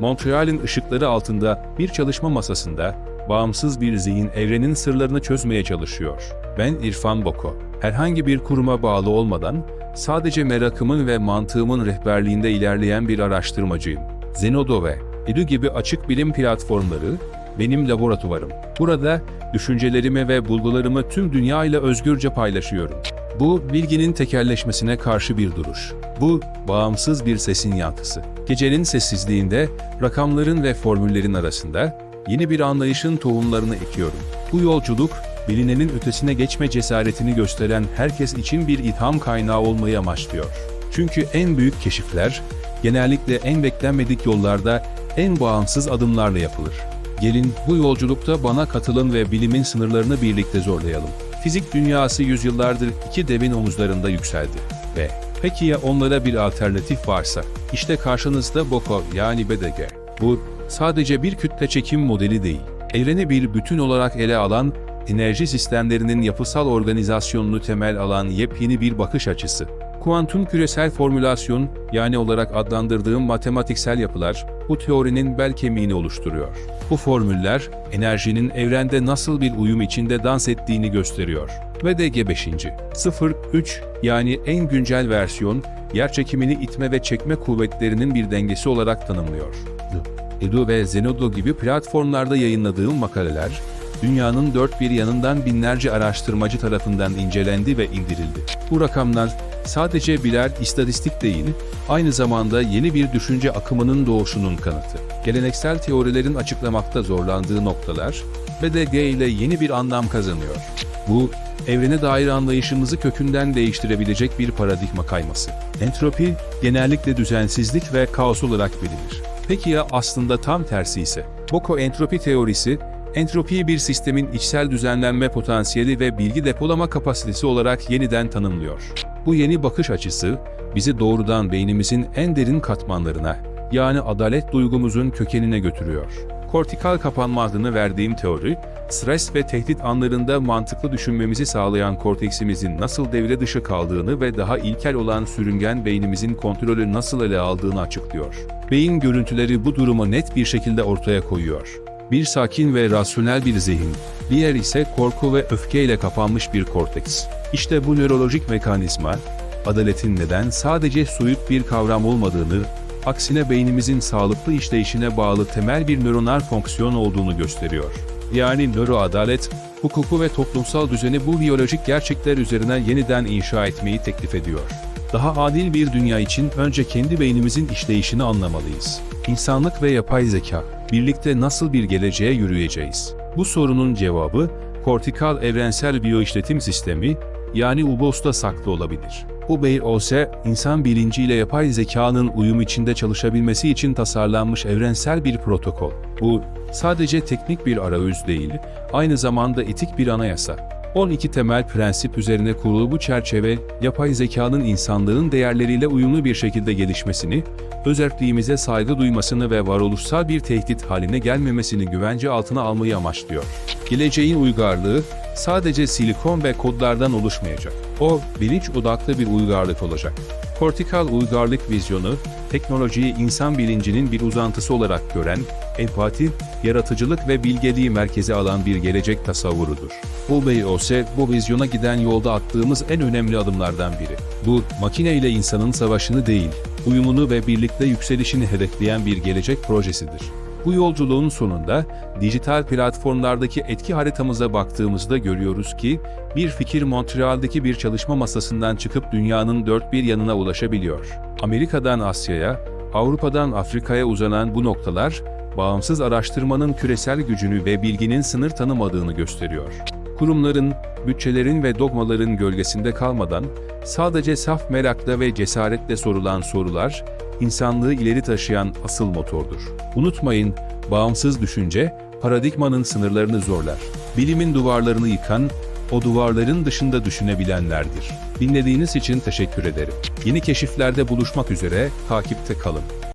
Montreal'in ışıkları altında bir çalışma masasında bağımsız bir zihin evrenin sırlarını çözmeye çalışıyor. Ben İrfan Boko. Herhangi bir kuruma bağlı olmadan sadece merakımın ve mantığımın rehberliğinde ilerleyen bir araştırmacıyım. Zenodo ve Edu gibi açık bilim platformları benim laboratuvarım. Burada düşüncelerimi ve bulgularımı tüm dünya ile özgürce paylaşıyorum. Bu bilginin tekelleşmesine karşı bir duruş. Bu bağımsız bir sesin yankısı. Gecenin sessizliğinde rakamların ve formüllerin arasında yeni bir anlayışın tohumlarını ekiyorum. Bu yolculuk bilinenin ötesine geçme cesaretini gösteren herkes için bir ilham kaynağı olmayı amaçlıyor. Çünkü en büyük keşifler genellikle en beklenmedik yollarda en bağımsız adımlarla yapılır. Gelin bu yolculukta bana katılın ve bilimin sınırlarını birlikte zorlayalım. Fizik dünyası yüzyıllardır iki devin omuzlarında yükseldi. Ve peki ya onlara bir alternatif varsa? İşte karşınızda Boko yani BDG. Bu sadece bir kütle çekim modeli değil. Evreni bir bütün olarak ele alan, enerji sistemlerinin yapısal organizasyonunu temel alan yepyeni bir bakış açısı. Kuantum küresel formülasyon, yani olarak adlandırdığım matematiksel yapılar, bu teorinin bel kemiğini oluşturuyor. Bu formüller, enerjinin evrende nasıl bir uyum içinde dans ettiğini gösteriyor. Ve DG 5. 0-3 yani en güncel versiyon, yerçekimini itme ve çekme kuvvetlerinin bir dengesi olarak tanımlıyor. Edu ve Zenodo gibi platformlarda yayınladığım makaleler, dünyanın dört bir yanından binlerce araştırmacı tarafından incelendi ve indirildi. Bu rakamlar sadece birer istatistik değil, aynı zamanda yeni bir düşünce akımının doğuşunun kanıtı. Geleneksel teorilerin açıklamakta zorlandığı noktalar, BDG ile yeni bir anlam kazanıyor. Bu, evrene dair anlayışımızı kökünden değiştirebilecek bir paradigma kayması. Entropi, genellikle düzensizlik ve kaos olarak bilinir. Peki ya aslında tam tersi ise? Boko entropi teorisi, entropiyi bir sistemin içsel düzenlenme potansiyeli ve bilgi depolama kapasitesi olarak yeniden tanımlıyor. Bu yeni bakış açısı, bizi doğrudan beynimizin en derin katmanlarına, yani adalet duygumuzun kökenine götürüyor. Kortikal kapanma adını verdiğim teori, stres ve tehdit anlarında mantıklı düşünmemizi sağlayan korteksimizin nasıl devre dışı kaldığını ve daha ilkel olan sürüngen beynimizin kontrolü nasıl ele aldığını açıklıyor. Beyin görüntüleri bu durumu net bir şekilde ortaya koyuyor. Bir sakin ve rasyonel bir zihin, diğer ise korku ve öfkeyle kapanmış bir korteks. İşte bu nörolojik mekanizma, adaletin neden sadece soyut bir kavram olmadığını, aksine beynimizin sağlıklı işleyişine bağlı temel bir nöronal fonksiyon olduğunu gösteriyor. Yani nöroadalet, hukuku ve toplumsal düzeni bu biyolojik gerçekler üzerine yeniden inşa etmeyi teklif ediyor. Daha adil bir dünya için önce kendi beynimizin işleyişini anlamalıyız. İnsanlık ve yapay zeka, birlikte nasıl bir geleceğe yürüyeceğiz? Bu sorunun cevabı, kortikal evrensel biyoişletim sistemi, yani UBOS'ta saklı olabilir. UBOS, insan bilinciyle yapay zekanın uyum içinde çalışabilmesi için tasarlanmış evrensel bir protokol. Bu, sadece teknik bir arayüz değil, aynı zamanda etik bir anayasa. 12 temel prensip üzerine kurulu bu çerçeve, yapay zekanın insanlığın değerleriyle uyumlu bir şekilde gelişmesini, özerkliğimize saygı duymasını ve varoluşsal bir tehdit haline gelmemesini güvence altına almayı amaçlıyor. Geleceğin uygarlığı, sadece silikon ve kodlardan oluşmayacak. O, bilinç odaklı bir uygarlık olacak. Kortikal uygarlık vizyonu, teknolojiyi insan bilincinin bir uzantısı olarak gören, empati, yaratıcılık ve bilgeliği merkeze alan bir gelecek tasavvurudur. UBOS, bu vizyona giden yolda attığımız en önemli adımlardan biri. Bu, makine ile insanın savaşını değil, uyumunu ve birlikte yükselişini hedefleyen bir gelecek projesidir. Bu yolculuğun sonunda dijital platformlardaki etki haritamıza baktığımızda görüyoruz ki bir fikir Montreal'deki bir çalışma masasından çıkıp dünyanın dört bir yanına ulaşabiliyor. Amerika'dan Asya'ya, Avrupa'dan Afrika'ya uzanan bu noktalar bağımsız araştırmanın küresel gücünü ve bilginin sınır tanımadığını gösteriyor. Kurumların, bütçelerin ve dogmaların gölgesinde kalmadan sadece saf merakla ve cesaretle sorulan sorular insanlığı ileri taşıyan asıl motordur. Unutmayın, bağımsız düşünce paradigmanın sınırlarını zorlar. Bilimin duvarlarını yıkan, o duvarların dışında düşünebilenlerdir. Dinlediğiniz için teşekkür ederim. Yeni keşiflerde buluşmak üzere, takipte kalın.